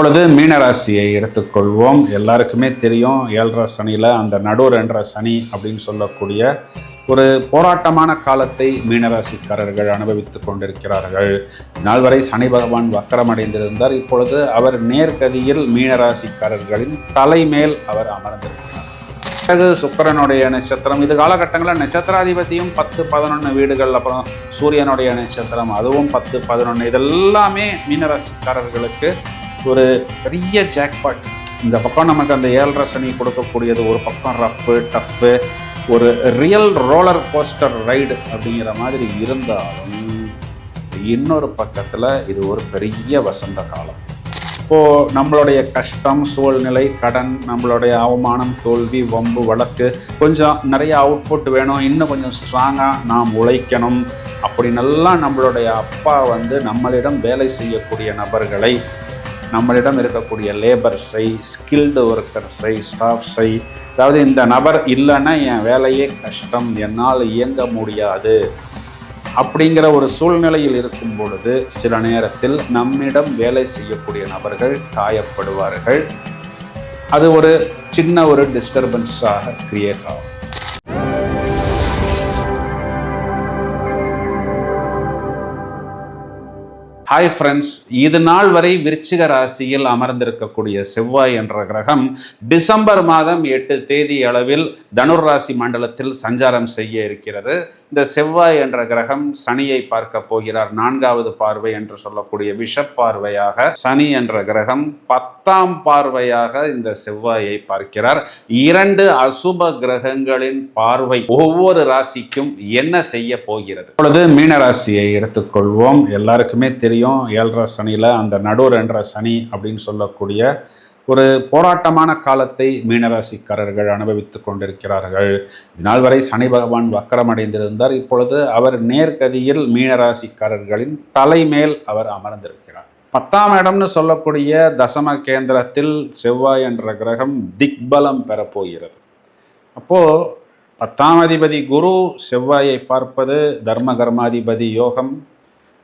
இப்பொழுது மீனராசியை எடுத்துக்கொள்வோம். எல்லாருக்குமே தெரியும் ஏழரை சனியில் அந்த நடுவர் என்ற சனி அப்படின்னு சொல்லக்கூடிய ஒரு போராட்டமான காலத்தை மீனராசிக்காரர்கள் அனுபவித்துக் கொண்டிருக்கிறார்கள். நாள் வரை சனி பகவான் வக்கரமடைந்திருந்தார். இப்பொழுது அவர் நேர்கதியில் மீனராசிக்காரர்களின் தலைமேல் அவர் அமர்ந்திருக்கிறார். பிறகு சுக்கரனுடைய நட்சத்திரம் இது காலகட்டங்களில் நட்சத்திராதிபதியும் பத்து பதினொன்று வீடுகள் அப்புறம் சூரியனுடைய நட்சத்திரம் அதுவும் பத்து பதினொன்று இதெல்லாமே மீனராசிக்காரர்களுக்கு ஒரு பெரிய ஜாக்பாட் இந்த பக்கம் நமக்கு அந்த ஏழரை சனி கொடுக்கக்கூடியது ஒரு பக்கம் ரஃப்பு டஃப்பு ஒரு ரியல் ரோலர் கோஸ்டர் ரைடு அப்படிங்கிற மாதிரி இருந்தாலும் இன்னொரு பக்கத்தில் இது ஒரு பெரிய வசந்த காலம். இப்போது நம்மளுடைய கஷ்டம் சூழ்நிலை கடன் நம்மளுடைய அவமானம் தோல்வி வம்பு வழக்கு கொஞ்சம் நிறைய அவுட்புட் வேணும் இன்னும் கொஞ்சம் ஸ்ட்ராங்காக நாம் உழைக்கணும் அப்படின்னெல்லாம் நம்மளுடைய அப்பா வந்து நம்மளிடம் வேலை செய்யக்கூடிய நபர்களை நம்மளிடம் இருக்கக்கூடிய லேபர்ஸை ஸ்கில்டு ஒர்க்கர்ஸை ஸ்டாஃப்ஸை அதாவது இந்த நபர் இல்லைன்னா என் வேலையே கஷ்டம் என்னால் இயங்க முடியாது அப்படிங்கிற ஒரு சூழ்நிலையில் இருக்கும் பொழுது சில நேரத்தில் நம்மிடம் வேலை செய்யக்கூடிய நபர்கள் காயப்படுவார்கள். அது ஒரு சின்ன ஒரு டிஸ்டர்பன்ஸாக கிரியேட் ஆகும். ஹாய் ஃப்ரெண்ட்ஸ் இது நாள் வரை விருச்சிக ராசியில் அமர்ந்திருக்கக்கூடிய செவ்வாய் என்ற கிரகம் டிசம்பர் மாதம் எட்டு தேதி அளவில் தனுர் ராசி மண்டலத்தில் சஞ்சாரம் செய்ய இருக்கிறது. இந்த செவ்வாய் என்ற கிரகம் சனியை பார்க்க போகிறார். நான்காவது பார்வை என்று சொல்லக்கூடிய விஷப் பார்வையாக சனி என்ற கிரகம் பத்தாம் பார்வையாக இந்த செவ்வாயை பார்க்கிறார். இரண்டு அசுப கிரகங்களின் பார்வை ஒவ்வொரு ராசிக்கும் என்ன செய்ய போகிறது? இப்பொழுது மீன ராசியை எடுத்துக்கொள்வோம். எல்லாருக்குமே தெரியும் ஏழரை சனியில் அந்த நடுவர் என்ற சனி அப்படின்னு சொல்லக்கூடிய ஒரு போராட்டமான காலத்தை மீனராசிக்காரர்கள் அனுபவித்துக் கொண்டிருக்கிறார்கள். இதனால் வரை சனி பகவான் வக்கரமடைந்திருந்தார். இப்பொழுது அவர் நேர்கதியில் மீனராசிக்காரர்களின் தலைமேல் அவர் அமர்ந்திருக்கிறார். பத்தாம் இடம்னு சொல்லக்கூடிய தசம கேந்திரத்தில் செவ்வாய் என்ற கிரகம் திக்பலம் பெறப்போகிறது. அப்போது பத்தாம் அதிபதி குரு செவ்வாயை பார்ப்பது தர்ம கர்மாதிபதி யோகம்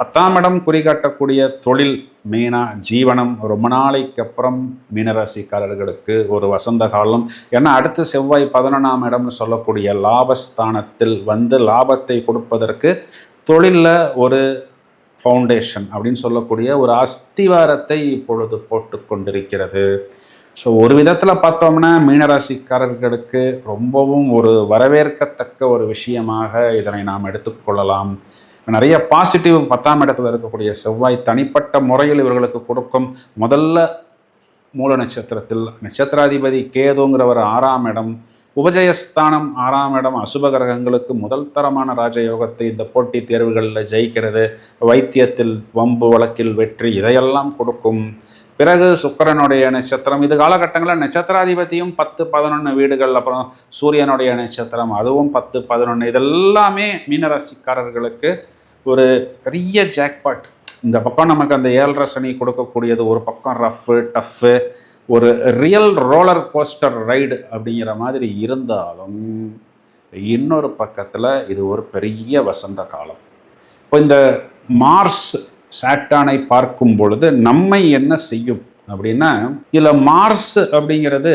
பத்தாம் இடம் குறிகாட்டக்கூடிய தொழில் மீனா ஜீவனம் ரொம்ப நாளைக்கு அப்புறம் மீனராசிக்காரர்களுக்கு ஒரு வசந்த காலம். ஏன்னா அடுத்து செவ்வாய் பதினொன்றாம் இடம்னு சொல்லக்கூடிய லாபஸ்தானத்தில் வந்து லாபத்தை கொடுப்பதற்கு தொழிலில் ஒரு ஃபவுண்டேஷன் அப்படின்னு சொல்லக்கூடிய ஒரு அஸ்திவாரத்தை இப்பொழுது போட்டு கொண்டிருக்கிறது. ஸோ ஒரு விதத்தில் பார்த்தோம்னா மீனராசிக்காரர்களுக்கு ரொம்பவும் ஒரு வரவேற்கத்தக்க ஒரு விஷயமாக இதனை நாம் எடுத்துக்கொள்ளலாம் நிறைய பாசிட்டிவ் பத்தாம் இடத்துல இருக்கக்கூடிய செவ்வாய் தனிப்பட்ட முறையில் இவர்களுக்கு கொடுக்கும் முதல்ல மூல நட்சத்திரத்தில் நட்சத்திராதிபதி கேதுங்கிறவர் ஆறாம் இடம் உபஜயஸ்தானம் ஆறாம் இடம் அசுப கிரகங்களுக்கு முதல் தரமான ராஜயோகத்தை இந்த போட்டித் தேர்வுகளில் ஜெயிக்கிறது. வைத்தியத்தில் வம்பு வழக்கில் வெற்றி இதையெல்லாம் கொடுக்கும். பிறகு சுக்கிரனுடைய நட்சத்திரம் இது காலகட்டங்களில் நட்சத்திராதிபதியும் பத்து பதினொன்று வீடுகள் அப்புறம் சூரியனுடைய நட்சத்திரம் அதுவும் பத்து பதினொன்று இதெல்லாமே மீனராசிக்காரர்களுக்கு ஒரு பெரிய ஜாக்பாட் இந்த பக்கம் நமக்கு அந்த ஏழரை சனி கொடுக்கக்கூடியது ஒரு பக்கம் ரஃப்பு டஃப்பு ஒரு ரியல் ரோலர் கோஸ்டர் ரைடு அப்படிங்கிற மாதிரி இருந்தாலும் இன்னொரு பக்கத்தில் இது ஒரு பெரிய வசந்த காலம். இப்போ இந்த மார்ஸ் சாட்டானை பார்க்கும் பொழுது நம்மை என்ன செய்யும் அப்படின்னா இதில் மார்ஸ் அப்படிங்கிறது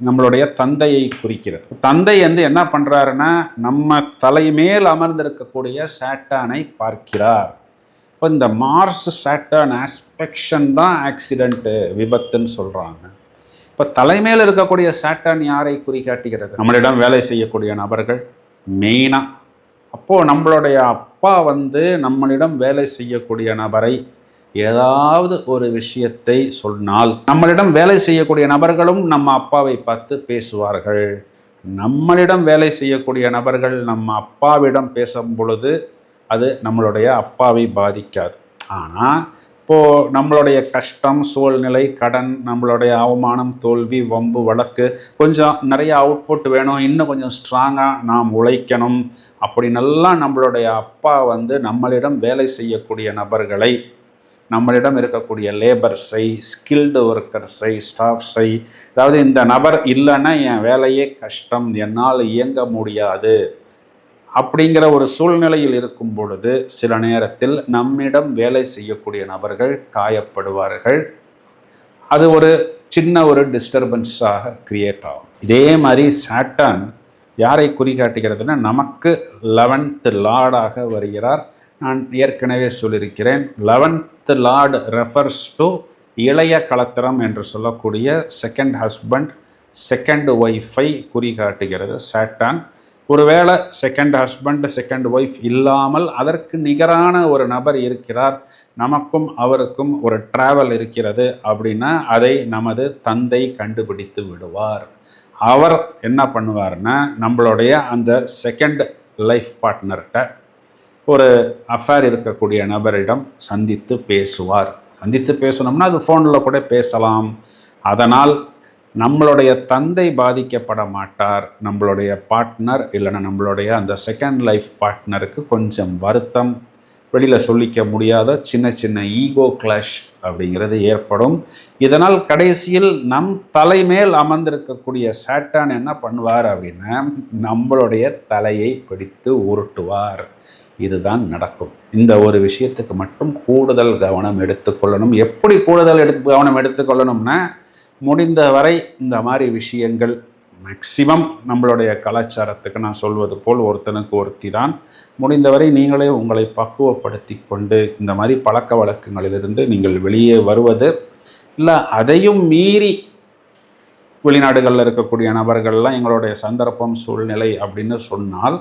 நம்மளுடைய தந்தையை குறிக்கிறது. தந்தை வந்து என்ன பண்ணுறாருன்னா நம்ம தலைமேல் அமர்ந்திருக்கக்கூடிய சேட்டானை பார்க்கிறார். இப்போ இந்த மார்ஸ் சேட்டான் ஆஸ்பெக்ஷன் தான் ஆக்சிடெண்ட்டு விபத்துன்னு சொல்கிறாங்க இப்போ தலைமையில் இருக்கக்கூடிய சேட்டான் யாரை குறிகாட்டுகிறது? நம்மளிடம் வேலை செய்யக்கூடிய நபர்கள் மெயினாக அப்போது நம்மளுடைய அப்பா வந்து நம்மளிடம் வேலை செய்யக்கூடிய நபரை ஏதாவது ஒரு விஷயத்தை சொன்னால் நம்மளிடம் வேலை செய்யக்கூடிய நபர்களும் நம்ம அப்பாவை பார்த்து பேசுவார்கள். நம்மளிடம் வேலை செய்யக்கூடிய நபர்கள் நம்ம அப்பாவிடம் பேசும் பொழுது அது நம்மளுடைய அப்பாவை பாதிக்காது. ஆனால் இப்போது நம்மளுடைய கஷ்டம் சூழ்நிலை கடன் நம்மளுடைய அவமானம் தோல்வி வம்பு வழக்கு கொஞ்சம் நிறைய அவுட்புட் வேணும். இன்னும் கொஞ்சம் ஸ்ட்ராங்காக நாம் உழைக்கணும். அப்படின்னெல்லாம் நம்மளுடைய அப்பா வந்து நம்மளிடம் வேலை செய்யக்கூடிய நபர்களை நம்மளிடம் இருக்கக்கூடிய லேபர்ஸை ஸ்கில்டு ஒர்க்கர்ஸை ஸ்டாஃப்ஸை அதாவது இந்த நபர் இல்லைன்னா என் வேலையே கஷ்டம் என்னால் இயங்க முடியாது அப்படிங்கிற ஒரு சூழ்நிலையில் இருக்கும் பொழுது சில நேரத்தில் நம்மிடம் வேலை செய்யக்கூடிய நபர்கள் காயப்படுவார்கள். அது ஒரு சின்ன ஒரு டிஸ்டர்பன்ஸாக கிரியேட் ஆகும். இதே மாதிரி சாட்டன் யாரை குறிகாட்டுகிறதுனா நமக்கு லெவன்த்து லார்டாக வருகிறார். நான் ஏற்கனவே சொல்லியிருக்கிறேன். லெவன்த் லார்டு ரெஃபர்ஸ் டு இளைய கலத்திரம் என்று சொல்லக்கூடிய செகண்ட் ஹஸ்பண்ட் செகண்ட் ஒய்ஃபை குறிகாட்டுகிறது. சாட்டான் ஒருவேளை செகண்ட் ஹஸ்பண்ட் செகண்ட் ஒய்ஃப் இல்லாமல் அதற்கு நிகரான ஒரு நபர் இருக்கிறார். நமக்கும் அவருக்கும் ஒரு டிராவல் இருக்கிறது அப்படின்னா அதை நமது தந்தை கண்டுபிடித்து விடுவார். அவர் என்ன பண்ணுவார்னா நம்மளுடைய அந்த செகண்ட் லைஃப் பார்ட்னர்கிட்ட ஒரு அஃபேர் இருக்கக்கூடிய நபரிடம் சந்தித்து பேசுவார். சந்தித்து பேசணும்னா அது ஃபோனில் கூட பேசலாம். அதனால் நம்மளுடைய தந்தை பாதிக்கப்பட மாட்டார். நம்மளுடைய பார்ட்னர் இல்லைன்னா நம்மளுடைய அந்த செகண்ட் லைஃப் பார்ட்னருக்கு கொஞ்சம் வருத்தம். வெளியில் சொல்லிக்க முடியாத சின்ன சின்ன ஈகோ கிளாஷ் அப்படிங்கிறது ஏற்படும். இதனால் கடைசியில் நம் தலைமேல் அமர்ந்திருக்கக்கூடிய சேட்டான் என்ன பண்ணுவார் அப்படின்னா நம்மளுடைய தலையை பிடித்து உருட்டுவார். இதுதான் நடக்கும். இந்த ஒரு விஷயத்துக்கு மட்டும் கூடுதல் கவனம் எடுத்துக்கொள்ளணும் எப்படி கூடுதல் எடுத்து கவனம் எடுத்துக்கொள்ளணும்னா முடிந்த வரை இந்த மாதிரி விஷயங்கள் மேக்சிமம் நம்மளுடைய கலாச்சாரத்துக்கு நான் சொல்வது போல் ஒருத்தனுக்கு ஒருத்தி தான் முடிந்தவரை நீங்களே உங்களை பக்குவப்படுத்தி கொண்டு இந்த மாதிரி பழக்க வழக்கங்களிலிருந்து நீங்கள் வெளியே வருவது இல்லை அதையும் மீறி வெளிநாடுகளில் இருக்கக்கூடிய நபர்கள்லாம் எங்களுடைய சந்தர்ப்பம் சூழ்நிலை அப்படின்னு சொன்னால்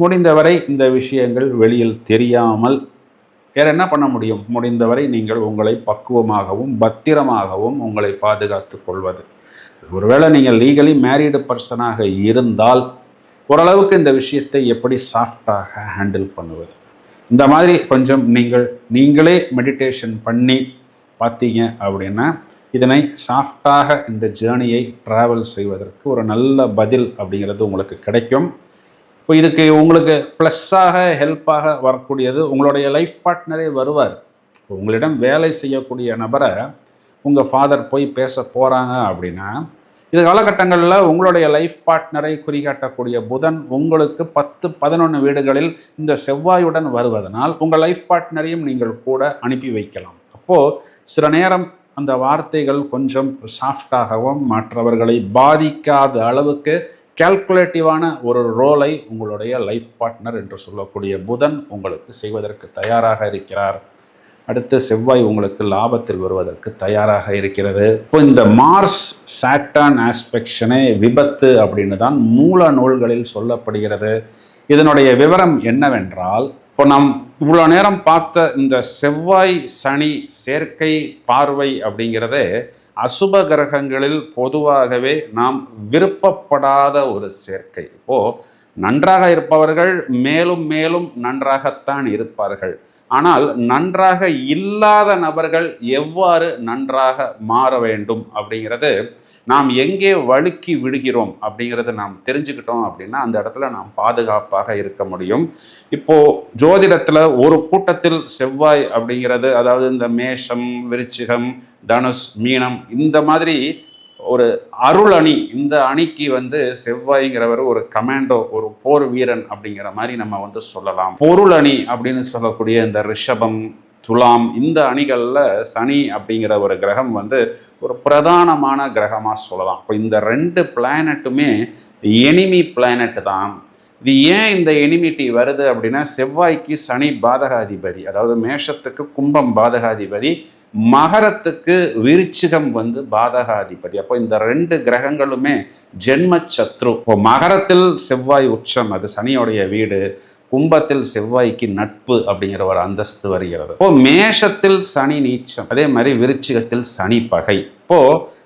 முடிந்தவரை இந்த விஷயங்கள் வெளியில் தெரியாமல் வேறு என்ன பண்ண முடியும்? முடிந்தவரை நீங்கள் உங்களை பக்குவமாகவும் பத்திரமாகவும் உங்களை பாதுகாத்து கொள்வது. ஒருவேளை நீங்கள் லீகலி மேரீடு பர்சனாக இருந்தால் ஓரளவுக்கு இந்த விஷயத்தை எப்படி சாஃப்டாக ஹேண்டில் பண்ணுவது? இந்த மாதிரி கொஞ்சம் நீங்கள் நீங்களே மெடிடேஷன் பண்ணி பார்த்தீங்க அப்படின்னா இதனை சாஃப்டாக இந்த ஜேர்னியை ட்ராவல் செய்வதற்கு ஒரு நல்ல பதில் அப்படிங்கிறது உங்களுக்கு கிடைக்கும். இப்போ இதுக்கு உங்களுக்கு ப்ளஸ்ஸாக ஹெல்ப்பாக வரக்கூடியது உங்களுடைய லைஃப் பார்ட்னரே வருவார். உங்களிடம் வேலை செய்யக்கூடிய நபரை உங்கள் ஃபாதர் போய் பேச போகிறாங்க அப்படின்னா இது காலகட்டங்களில் உங்களுடைய லைஃப் பார்ட்னரை குறிகாட்டக்கூடிய புதன் உங்களுக்கு பத்து பதினொன்று வீடுகளில் இந்த செவ்வாயுடன் வருவதனால் உங்கள் லைஃப் பார்ட்னரையும் நீங்கள் கூட அனுப்பி வைக்கலாம். அப்போது சில நேரம் அந்த வார்த்தைகள் கொஞ்சம் சாஃப்டாகவும் மற்றவர்களை பாதிக்காத அளவுக்கு கால்குலேட்டிவான ஒரு ரோலை உங்களுடைய லைஃப் பார்ட்னர் என்று சொல்லக்கூடிய புதன் உங்களுக்கு செய்வதற்கு தயாராக இருக்கிறார். அடுத்து செவ்வாய் உங்களுக்கு லாபத்தில் வருவதற்கு தயாராக இருக்கிறது. இப்போ இந்த மார்ஸ் சாட்டான் ஆஸ்பெக்ஷனே விபத்து அப்படின்னு தான் மூல நூல்களில் சொல்லப்படுகிறது. இதனுடைய விவரம் என்னவென்றால் இப்போ நாம் இவ்வளோ நேரம் பார்த்த இந்த செவ்வாய் சனி சேர்க்கை பார்வை அப்படிங்கிறதே அசுப கிரகங்களில் பொதுவாகவே நாம் விருப்பப்படாத ஒரு சேர்க்கை. இப்போ நன்றாக இருப்பவர்கள் மேலும் மேலும் நன்றாகத்தான் இருப்பார்கள். ஆனால் நன்றாக இல்லாத நபர்கள் எவ்வாறு நன்றாக மாற வேண்டும் அப்படிங்கிறது நாம் எங்கே வழுக்கி விடுகிறோம் அப்படிங்கிறத நாம் தெரிஞ்சுக்கிட்டோம் அப்படின்னா அந்த இடத்துல நாம் பாதுகாப்பாக இருக்க முடியும். இப்போ ஜோதிடத்தில் ஒரு கூட்டத்தில் செவ்வாய் அப்படிங்கிறது அதாவது இந்த மேஷம் விருச்சிகம் தனுஷ் மீனம் இந்த மாதிரி ஒரு அருள் அணி இந்த அணிக்கு வந்து செவ்வாய்ங்கிறவர் ஒரு கமாண்டோ ஒரு போர் வீரன் அப்படிங்கிற மாதிரி நம்ம வந்து சொல்லலாம். பொருள் அணி அப்படின்னு சொல்லக்கூடிய இந்த ரிஷபம் துலாம் இந்த அணிகளில் சனி அப்படிங்கிற ஒரு கிரகம் வந்து ஒரு பிரதானமான கிரகமாக சொல்லலாம். இப்போ இந்த ரெண்டு பிளானட்டுமே எனிமி பிளானட் தான். இது ஏன் இந்த எனிமிட்டி வருது அப்படின்னா செவ்வாய்க்கு சனி பாதகாதிபதி அதாவது மேஷத்துக்கு கும்பம் பாதகாதிபதி மகரத்துக்கு விருச்சிகம் வந்து பாதகாதிபதி. அப்போ இந்த ரெண்டு கிரகங்களுமே ஜென்ம சத்ரு. இப்போ மகரத்தில் செவ்வாய் உச்சம் அது சனியோடைய வீடு. கும்பத்தில் செவ்வாய்க்கு நட்பு அப்படிங்கிற ஒரு அந்தஸ்து வருகிறது. இப்போ மேஷத்தில் சனி நீச்சம் அதே மாதிரி விருச்சிகத்தில் சனி பகை. இப்போ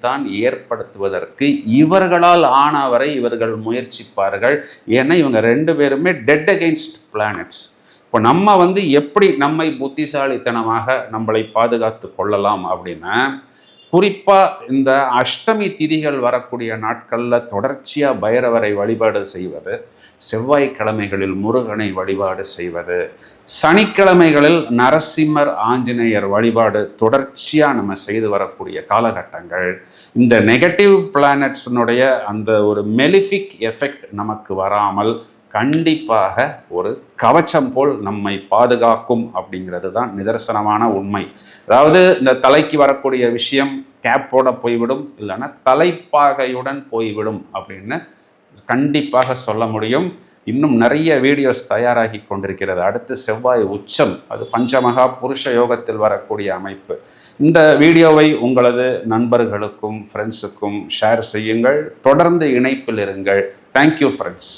தான் ஏற்படுத்துவதற்கு இவர்களால் ஆனவரை இவர்கள் முயற்சிப்பார்கள். ஏன்னா இவங்க ரெண்டு பேருமே டெட் அகெயின்ஸ்ட் பிளானட்ஸ் இப்போ நம்ம வந்து எப்படி நம்மை புத்திசாலித்தனமாக நம்மளை பாதுகாத்து கொள்ளலாம் அப்படின்னா குறிப்பாக இந்த அஷ்டமி திதிகள் வரக்கூடிய நாட்களில் தொடர்ச்சியாக பைரவரை வழிபாடு செய்வது செவ்வாய்க்கிழமைகளில் முருகனை வழிபாடு செய்வது சனிக்கிழமைகளில் நரசிம்மர் ஆஞ்சநேயர் வழிபாடு தொடர்ச்சியாக நம்ம செய்து வரக்கூடிய காலகட்டங்கள். இந்த நெகட்டிவ் பிளானட்ஸினுடைய அந்த ஒரு மெலிஃபிக் எஃபெக்ட் நமக்கு வராமல் கண்டிப்பாக ஒரு கவச்சம் போல் நம்மை பாதுகாக்கும் அப்படிங்கிறது தான் நிதர்சனமான உண்மை. அதாவது இந்த தலைக்கு வரக்கூடிய விஷயம் கேப்போட போய்விடும் இல்லைன்னா தலைப்பாகையுடன் போய்விடும் அப்படின்னு கண்டிப்பாக சொல்ல முடியும். இன்னும் நிறைய வீடியோஸ் தயாராகி கொண்டிருக்கிறது. அடுத்து செவ்வாய் உச்சம். அது பஞ்சமகா புருஷ யோகத்தில் வரக்கூடிய அமைப்பு. இந்த வீடியோவை உங்களது நண்பர்களுக்கும் ஃப்ரெண்ட்ஸுக்கும் ஷேர் செய்யுங்கள். தொடர்ந்து இணைப்பில் இருங்கள். Thank you friends